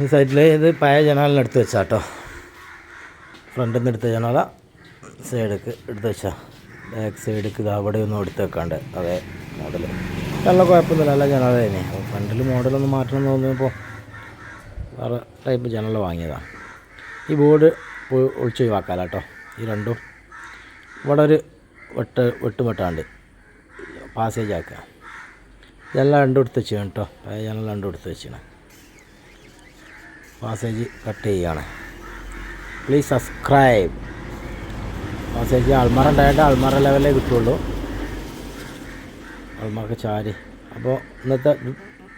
ഈ സൈഡിൽ ഇത് പഴയ ജനാലിനെടുത്ത് വെച്ചാട്ടോ. ഫ്രണ്ടിൽ നിന്ന് എടുത്ത ജനാല സൈഡക്ക് എടുത്ത് വെച്ചാൽ ബാക്ക് സൈഡക്ക് ഇത് അവിടെ ഒന്നും എടുത്ത് വെക്കാണ്ട് അതെ മോഡൽ നല്ല കുഴപ്പമൊന്നുമില്ല നല്ല ജനാല തന്നെ. ഫ്രണ്ടിൽ മോഡലൊന്ന് മാറ്റണം എന്ന് തോന്നിയപ്പോൾ വേറെ ടൈപ്പ് ജനൽ വാങ്ങിയതാണ് ഈ ബോർഡ് ഒഴിച്ചൊഴിവാക്കാല കേട്ടോ ഈ രണ്ടും ഇവിടെ ഒരു വെട്ട് വെട്ടുമെട്ടാണ്ട് പാസേജ് ആക്കുക. ജനല രണ്ടും എടുത്ത് വെച്ചു കേട്ടോ പഴയ രണ്ടും എടുത്ത് വെച്ചാണ് പാസേജ് കട്ട് ചെയ്യുകയാണ്. പ്ലീസ് സബ്സ്ക്രൈബ് പാസേജ് അൾമറ ഉണ്ടായിട്ട് അൾമറ ലെവലേ കിട്ടുള്ളൂ അൾമറക്ക് ചാരി അപ്പോൾ ഇന്നത്തെ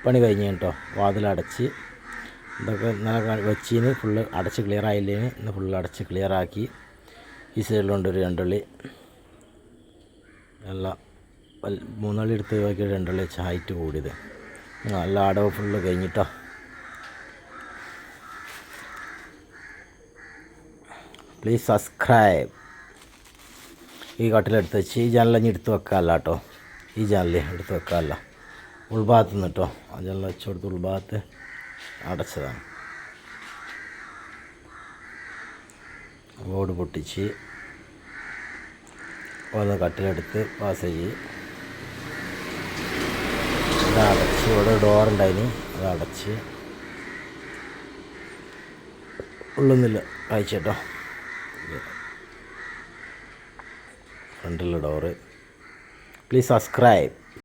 പണി കഴിഞ്ഞ് കേട്ടോ. വാതിലടച്ച് ഇതൊക്കെ ഇന്നലെ വെച്ചിന്. ഫുള്ള് അടച്ച് ക്ലിയർ ആയില്ലേ? ഇന്ന് ഫുള്ള് അടച്ച് ക്ലിയർ ആക്കി. ഈ സൈഡിലുണ്ട് ഒരു രണ്ടുള്ളി. നല്ല മൂന്നുള്ളി എടുത്ത് നോക്കിയ രണ്ടുള്ളി വെച്ച് ഹൈറ്റ് കൂടിയത്. നല്ല അടവ് ഫുള്ള് കഴിഞ്ഞിട്ടോ. പ്ലീസ് സബ്സ്ക്രൈബ് ഈ കട്ടിലെടുത്ത് വെച്ച് ഈ ജനലഞ്ഞ് എടുത്ത് വെക്കാമല്ല കേട്ടോ. ഈ ജനൽ എടുത്ത് വെക്കാമല്ല ഉൾഭാഗത്ത് നിന്ന് കേട്ടോ. ആ ജനൽ വെച്ച് ഉൾഭാഗത്ത് അടച്ചതാണ്. ബോർഡ് പൊട്ടിച്ച് ഒന്ന് കട്ടിലെടുത്ത് പാസേജ് അതടച്ച് ഇവിടെ ഡോറുണ്ടായിന് അതടച്ച് ഉള്ളുന്നില്ല അയച്ചേട്ടോ ഫ്രണ്ടിലെ ഡോറ്. Please subscribe.